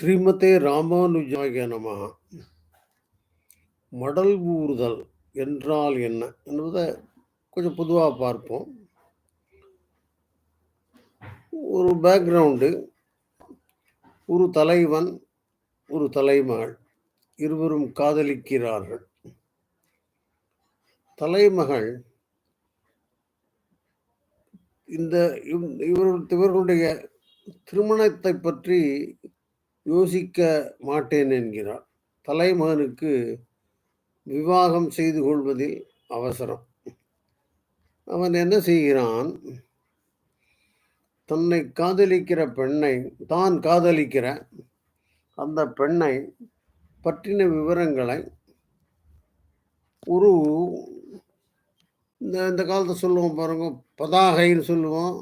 ஸ்ரீமதே ராமானுஜாய நம மடல் ஊறுதல் என்றால் என்ன? என்பதை கொஞ்சம் பொதுவாக பார்ப்போம். ஒரு பேக்ரவுண்டு. ஒரு தலைவன், ஒரு தலைமகள். இருவரும் காதலிக்கிறார்கள். தலைமகள் இந்த இவர்கள் இவர்களுடைய திருமணத்தை பற்றி யோசிக்க மாட்டேன் என்கிறார். தலைமகனுக்கு விவாகம் செய்து கொள்வதில் அவசரம். அவன் என்ன செய்கிறான்? தன்னை காதலிக்கிற பெண்ணை தான் காதலிக்கிற அந்த பெண்ணை பற்றின விவரங்களை ஒரு இந்த இந்த காலத்தை சொல்லுவோம் பாருங்க, பதாகைன்னு சொல்லுவோம்.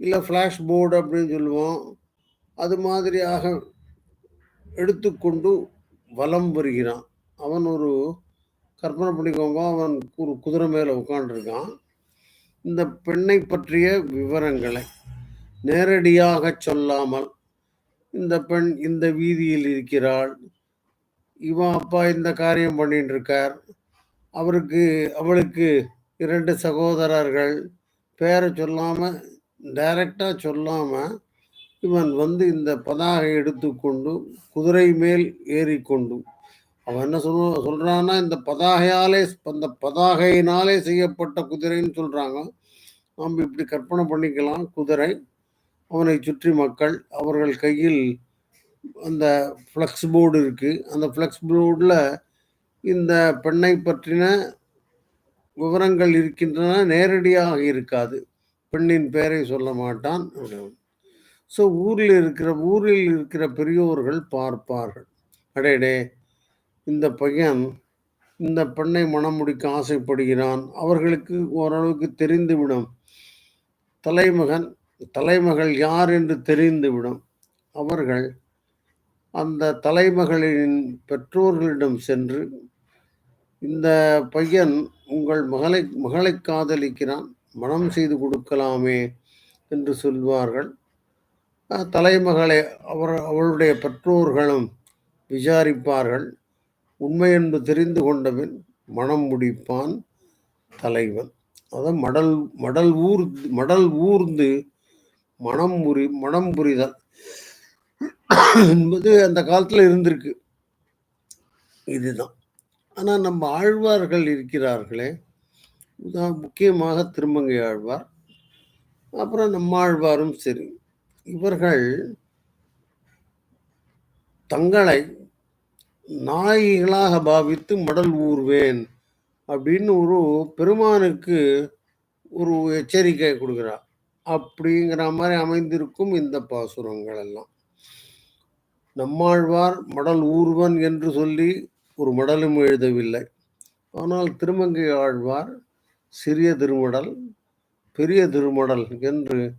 இல்லை ஃப்ளாஷ் போர்டு அப்படின்னு சொல்லுவோம். அது மாதிரியாக எடுத்துக்கொண்டு வலம் வருகிறான். அவன் ஒரு கற்பனை பண்ணிக்கோங்க, அவன் ஒரு குதிரை மேலே உட்காண்டிருக்கான் இந்த பெண்ணை பற்றிய விவரங்களை நேரடியாகச் சொல்லாமல், இந்த பெண் இந்த வீதியில் இருக்கிறாள். இவன் அப்பா இந்த காரியம் பண்ணிட்டு இருக்கார். அவருக்கு அவளுக்கு இரண்டு சகோதரர்கள். பேரை சொல்லாமல் டைரக்டாக சொல்லாமல் இவன் வந்து இந்த பதாகை எடுத்துக்கொண்டு குதிரை மேல் ஏறிக்கொண்டு, அவன் என்ன சொல்ல சொல்றான்னா, இந்த பதாகையாலே அந்த பதாகையினாலே செய்யப்பட்ட குதிரைன்னு சொல்றாங்க. நம்ம இப்படி கற்பனை பண்ணிக்கலாம். குதிரை, அவனை சுற்றி மக்கள், அவர்கள் கையில் அந்த ஃப்ளக்ஸ் போர்டு இருக்குது அந்த ஃப்ளக்ஸ் போர்டில் இந்த பெண்ணை பற்றின விவரங்கள் இருக்கின்றன. நேரடியாக இருக்காது. பெண்ணின் பெயரை சொல்ல மாட்டான். ஸோ ஊரில் இருக்கிற ஊரில் இருக்கிற பெரியோர்கள் பார்ப்பார்கள். அடேடே! இந்த பையன் இந்த பெண்ணை மணம் முடிக்க ஆசைப்படுகிறான். அவர்களுக்கு ஓரளவுக்கு தெரிந்துவிடும். தலைமகன், தலைமகள் யார் என்று தெரிந்துவிடும். அவர்கள் அந்த தலைமகளின் பெற்றோர்களிடம் சென்று, இந்த பையன் உங்கள் மகளை மகளை காதலிக்கிறான். மணம் செய்து கொடுக்கலாமே என்று சொல்வார்கள். தலைமகளை அவர் அவளுடைய பெற்றோர்களும் விசாரிப்பார்கள். உண்மை என்று தெரிந்து கொண்டபின் மணம் முடிப்பான் தலைவன். அதான் மடல் மடல் ஊர் மடல் ஊர்ந்து மணம் புரி மணம் புரிதல் என்பது அந்த காலத்தில் இருந்திருக்கு. இதுதான். ஆனால் நம்ம ஆழ்வார்கள் இருக்கிறார்களே, முக்கியமாக திருமங்கை ஆழ்வார், அப்புறம் நம்மாழ்வாரும் சரி, இவர்கள் தங்களை நாயகிகளாக பாவித்து மடல் ஊர்வேன் அப்படின்னு ஒரு பெருமானுக்கு ஒரு எச்சரிக்கை கொடுக்கிறார். அப்படிங்கிற மாதிரி அமைந்திருக்கும் இந்த பாசுரங்கள் எல்லாம். நம்மாழ்வார் மடல் ஊர்வன் என்று சொல்லி ஒரு மடலும் எழுதவில்லை. ஆனால் திருமங்கை ஆழ்வார் சிறிய திருமடல், பெரிய திருமடல் என்று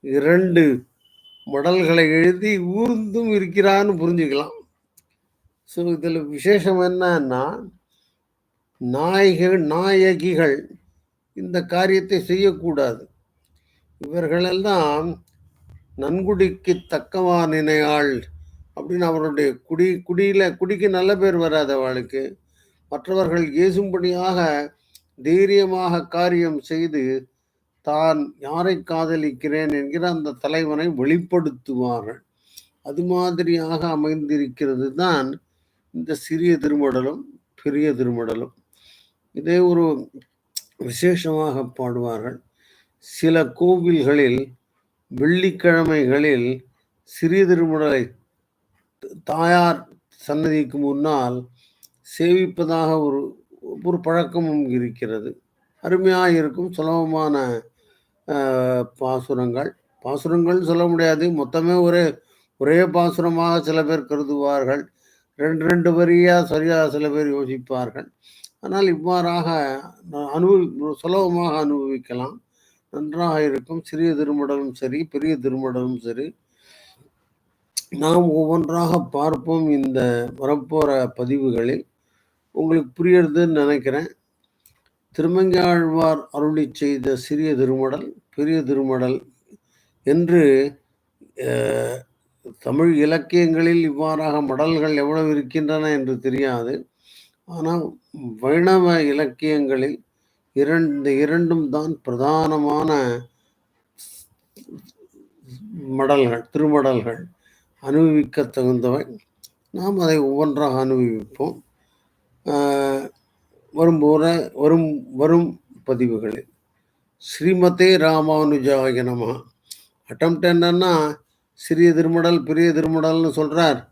இரண்டு மடல்களை எழுதி ஊர்ந்தும் இருக்கிறான்னு புரிஞ்சுக்கலாம். ஸோ இதில் விசேஷம் என்னன்னா, நாயகன் நாயகிகள் இந்த காரியத்தை செய்யக்கூடாது. இவர்களெல்லாம் நன்குடிக்குத் தக்கவா நினையாள் அப்படின்னு அவருடைய குடி குடியில் குடிக்கு நல்ல பேர் வராது அவளுக்கு. மற்றவர்கள் ஏசும்படியாக தைரியமாக காரியம் செய்து, தான் யாரை காதலிக்கிறேன் என்கிற அந்த தலைவனை வெளிப்படுத்துவார்கள். அது மாதிரியாக அமைந்திருக்கிறது தான் இந்த சிறிய திருமடலும், பெரிய திருமடலும். இதே ஒரு விசேஷமாக பாடுவார்கள். சில கோவில்களில் வெள்ளிக்கிழமைகளில் சிறிய திருமடலை தாயார் சன்னதிக்கு முன்னால் சேவிப்பதாக ஒரு ஒரு பழக்கமும் இருக்கிறது. அருமையாக இருக்கும். சுலபமான பாசுரங்கள். பாசுரங்கள்னு சொல்ல முடியாது. மொத்தமே ஒரே ஒரே பாசுரமாக சில பேர் கருதுவார்கள். ரெண்டு ரெண்டு வரியாக சரியாக சில பேர் யோசிப்பார்கள். ஆனால் இவ்வாறாக அனுபவி சுலபமாக அனுபவிக்கலாம். நன்றாக இருக்கும். சிறிய திருமடலும் சரி, பெரிய திருமடலும் சரி. நாம் ஒவ்வொன்றாக பார்ப்போம் இந்த வரப்போகிற பதிவுகளில். உங்களுக்கு புரியறதுன்னு நினைக்கிறேன். திருமங்கை ஆழ்வார் செய்த சிறிய திருமடல், பெரிய திருமடல் என்று தமிழ் இலக்கியங்களில் இவ்வாறாக மடல்கள் எவ்வளவு இருக்கின்றன என்று தெரியாது. ஆனால் வைணவ இலக்கியங்களில் இரண்டு இரண்டும் தான் பிரதானமான மடல்கள் திருமடல்கள் அனுபவிக்க தகுந்தவை நாம் அதை ஒவ்வொன்றாக அனுபவிப்போம். வரும் வரும் வரும் பதிவுகளில் ஸ்ரீமதே ராமானுஜாய நம. அட்டம் என்னன்னா சிறிய திருமடல் பெரிய திருமடல்னு சொல்றார்.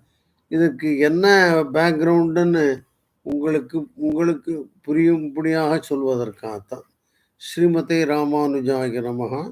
இதுக்கு என்ன பேக்ரவுண்டுன்னு உங்களுக்கு உங்களுக்கு புரியும்படியாக சொல்வதற்காகத்தான். ஸ்ரீமதே ராமானுஜாய நமகா